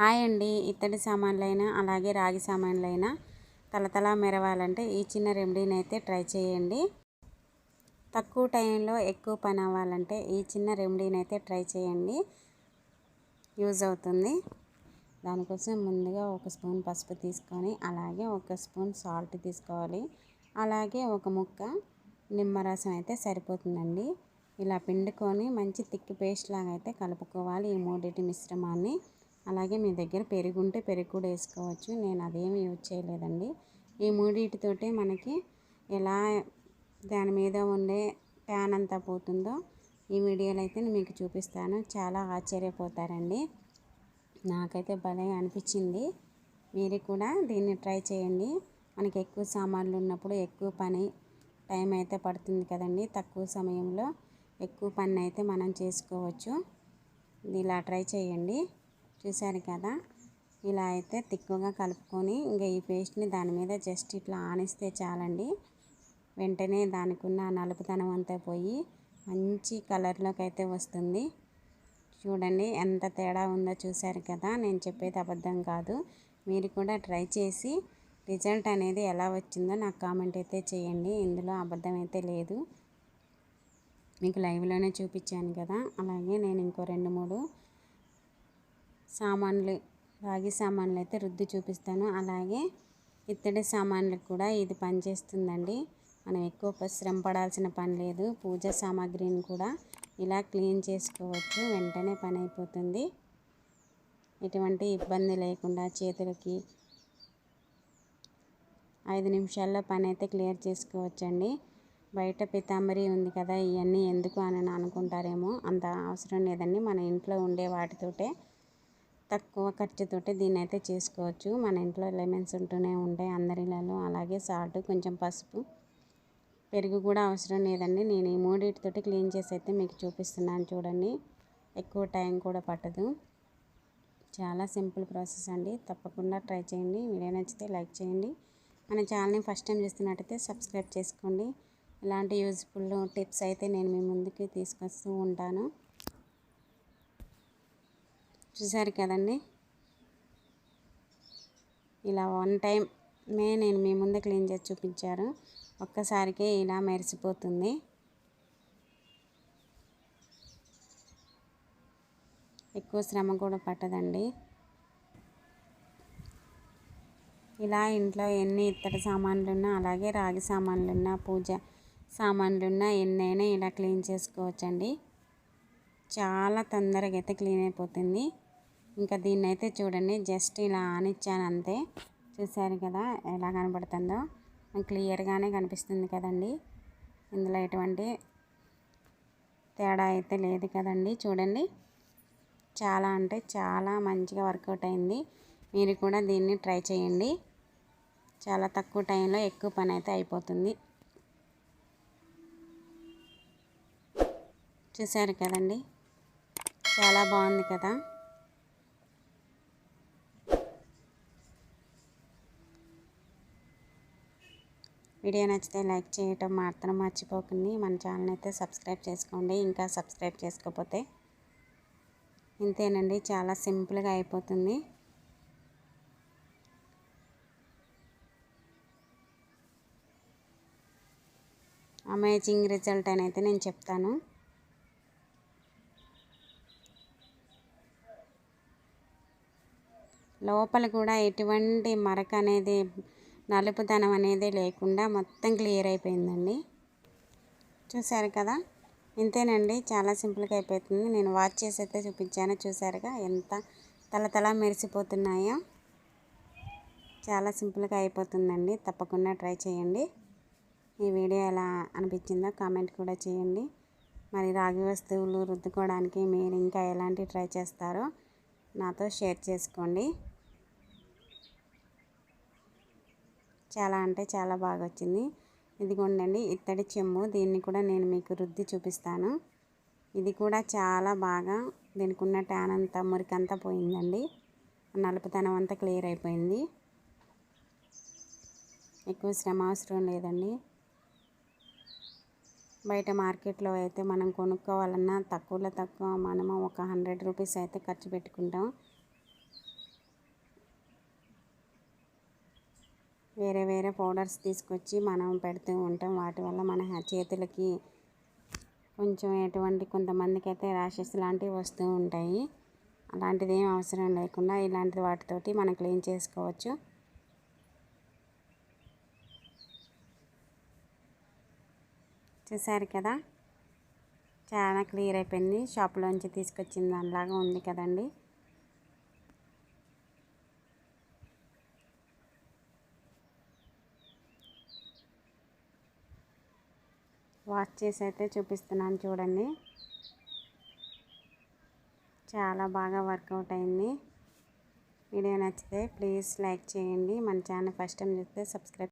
Hi అండి. ఇత్తడి సామాన్లైనా అలాగే రాగి సామాన్లైనా తలతలా మెరవాలంటే ఈ చిన్న రెమెడీని అయితే ట్రై చేయండి. తక్కువ టైంలో ఎక్కువ పని అవ్వాలంటే ఈ చిన్న రెమెడీని అయితే ట్రై చేయండి. యూజ్ అవుతుంది. దానికోసం ముందుగా ఒక స్పూన్ పసుపు తీసుకొని అలాగే ఒక స్పూన్ సాల్ట్ తీసుకోవాలి. అలాగే ఒక ముక్క నిమ్మరసం అయితే సరిపోతుందండి. ఇలా పిండుకొని మంచి తిక్కి పేస్ట్ లాగా అయితే కలుపుకోవాలి ఈ మూడింటి మిశ్రమాన్ని. అలాగే మీ దగ్గర పెరుగు ఉంటే పెరుగు కూడా వేసుకోవచ్చు. నేను అదేమి యూజ్ చేయలేదండి. ఈ మూడింటితోటే మనకి ఎలా దాని మీద ఉండే ట్యాన్ అంతా పోతుందో ఈ వీడియోలో అయితే నేను మీకు చూపిస్తాను. చాలా ఆశ్చర్యపోతారండి. నాకైతే భలే అనిపించింది. మీరు కూడా దీన్ని ట్రై చేయండి. మనకి ఎక్కువ సామాన్లు ఉన్నప్పుడు ఎక్కువ పని టైం అయితే పడుతుంది కదండి. తక్కువ సమయంలో ఎక్కువ పని అయితే మనం చేసుకోవచ్చు. ఇలా ట్రై చేయండి. చూశారు కదా? ఇలా అయితే తిక్కుగా కలుపుకొని ఇంకా ఈ పేస్ట్ని దాని మీద జస్ట్ ఇట్లా ఆనిస్తే చాలండి. వెంటనే దానికి ఉన్న నలుపుతనం అంతా పోయి మంచి కలర్లోకి అయితే వస్తుంది. చూడండి ఎంత తేడా ఉందో చూశారు కదా? నేను చెప్పేది అబద్ధం కాదు. మీరు కూడా ట్రై చేసి రిజల్ట్ అనేది ఎలా వచ్చిందో నాకు కామెంట్ అయితే చేయండి. ఇందులో అబద్ధం అయితే లేదు. మీకు లైవ్లోనే చూపించాను కదా? అలాగే నేను ఇంకో రెండు మూడు సామాన్లు రాగి సామాన్లు అయితే రుద్ది చూపిస్తాను. అలాగే ఇత్తడి సామాన్లకు కూడా ఇది పనిచేస్తుందండి. మనం ఎక్కువ శ్రమ పడాల్సిన పని లేదు. పూజ సామాగ్రిని కూడా ఇలా క్లీన్ చేసుకోవచ్చు. వెంటనే పని అయిపోతుంది. ఎటువంటి ఇబ్బంది లేకుండా చేతులకి ఐదు నిమిషాల్లో పని అయితే క్లియర్ చేసుకోవచ్చండి. బయట పితాంబరి ఉంది కదా ఇవన్నీ ఎందుకు అని అనుకుంటారేమో అంత అవసరం లేదండి. మన ఇంట్లో ఉండే వాటితోటే తక్కువ ఖర్చుతోటి దీన్ని అయితే చేసుకోవచ్చు. మన ఇంట్లో లెమన్స్ ఉంటూనే ఉంటాయి అందరిలలో అలాగే సాల్ట్ కొంచెం పసుపు పెరుగు కూడా అవసరం లేదండి. నేను ఈ మూడింటితోటి క్లీన్ చేసి అయితే మీకు చూపిస్తున్నాను చూడండి. ఎక్కువ టైం కూడా పట్టదు. చాలా సింపుల్ ప్రాసెస్ అండి. తప్పకుండా ట్రై చేయండి. వీడియో నచ్చితే లైక్ చేయండి. మన ఛానల్ని ఫస్ట్ టైం చూస్తున్నట్టయితే సబ్స్క్రైబ్ చేసుకోండి. ఇలాంటి యూజ్ఫుల్ టిప్స్ అయితే నేను మీ ముందుకి తీసుకొస్తూ ఉంటాను. చూసారు కదండి? ఇలా వన్ టైం మే నేను మీ ముందు క్లీన్ చేసి చూపించారు. ఒక్కసారికే ఇలా మెరిసిపోతుంది. ఎక్కువ శ్రమ కూడా పట్టదండి. ఇలా ఇంట్లో ఎన్ని ఇత్తడి సామాన్లున్నా అలాగే రాగి సామాన్లు ఉన్నా పూజ సామాన్లున్నా ఎన్నైనా ఇలా క్లీన్ చేసుకోవచ్చండి. చాలా తొందరగా అయితే క్లీన్ అయిపోతుంది. ఇంకా దీన్ని అయితే చూడండి జస్ట్ ఇలా ఆనిచ్చాను అంతే. చూసారు కదా ఎలా కనబడుతుందో? క్లియర్గానే కనిపిస్తుంది కదండి. ఇందులో ఎటువంటి తేడా అయితే లేదు కదండి. చూడండి. చాలా అంటే చాలా మంచిగా వర్కౌట్ అయింది. మీరు కూడా దీన్ని ట్రై చేయండి. చాలా తక్కువ టైంలో ఎక్కువ పని అయితే అయిపోతుంది. చూసారు కదండి. చాలా బాగుంది కదా. వీడియో నచ్చితే లైక్ చేయటం మాత్రం మర్చిపోకండి. మన ఛానల్ అయితే సబ్స్క్రైబ్ చేసుకోండి. ఇంకా సబ్స్క్రైబ్ చేసుకోకపోతే ఇంతేనండి. చాలా సింపుల్గా అయిపోతుంది. అమేజింగ్ రిజల్ట్ అని అయితే నేను చెప్తాను. లోపల కూడా ఎటువంటి మరక అనేది నలుపుదనం అనేది లేకుండా మొత్తం క్లియర్ అయిపోయిందండి. చూసారు కదా? ఇంతేనండి చాలా సింపుల్గా అయిపోతుంది. నేను వాచ్ చేసి అయితే చూపించాను. చూసారుగా ఎంత తలతల మెరిసిపోతున్నాయో. చాలా సింపుల్గా అయిపోతుందండి. తప్పకుండా ట్రై చేయండి. ఈ వీడియో ఎలా అనిపించిందో కామెంట్ కూడా చేయండి. మరి రాగి వస్తువులు రుద్దుకోవడానికి మీరు ఇంకా ఎలాంటి ట్రై చేస్తారో నాతో షేర్ చేసుకోండి. చాలా అంటే చాలా బాగా వచ్చింది ఇదిగోండి ఇత్తడి చెమ్ము. దీన్ని కూడా నేను మీకు రుద్ది చూపిస్తాను. ఇది కూడా చాలా బాగా దీనికి ఉన్న ట్యాన్ అంతా మురికంతా పోయిందండి. నలుపుతనం అంతా క్లియర్ అయిపోయింది. ఎక్కువ శ్రమ అవసరం లేదండి. బయట మార్కెట్లో అయితే మనం కొనుక్కోవాలన్నా తక్కువలో తక్కువ మనము ఒక హండ్రెడ్ రూపీస్ అయితే ఖర్చు పెట్టుకుంటాం. వేరే వేరే పౌడర్స్ తీసుకొచ్చి మనం పెడుతూ ఉంటాం. వాటి వల్ల మన చేతులకి కొంచెం ఎటువంటి కొంతమందికి అయితే ర్యాషెస్ లాంటివి వస్తూ ఉంటాయి. అలాంటిది ఏం అవసరం లేకుండా ఇలాంటి వాటితోటి మనం క్లీన్ చేసుకోవచ్చు. చూసారు కదా? చాలా క్లియర్ అయిపోయింది. షాప్లోంచి తీసుకొచ్చిన దానిలాగా ఉంది కదండి. వాష్ చేసి అయితే చూపిస్తున్నాను చూడండి. చాలా బాగా వర్కౌట్ అయింది. వీడియో నచ్చితే ప్లీజ్ లైక్ చేయండి. మన ఛానల్ ఫస్ట్ టైం చూస్తే సబ్స్క్రైబ్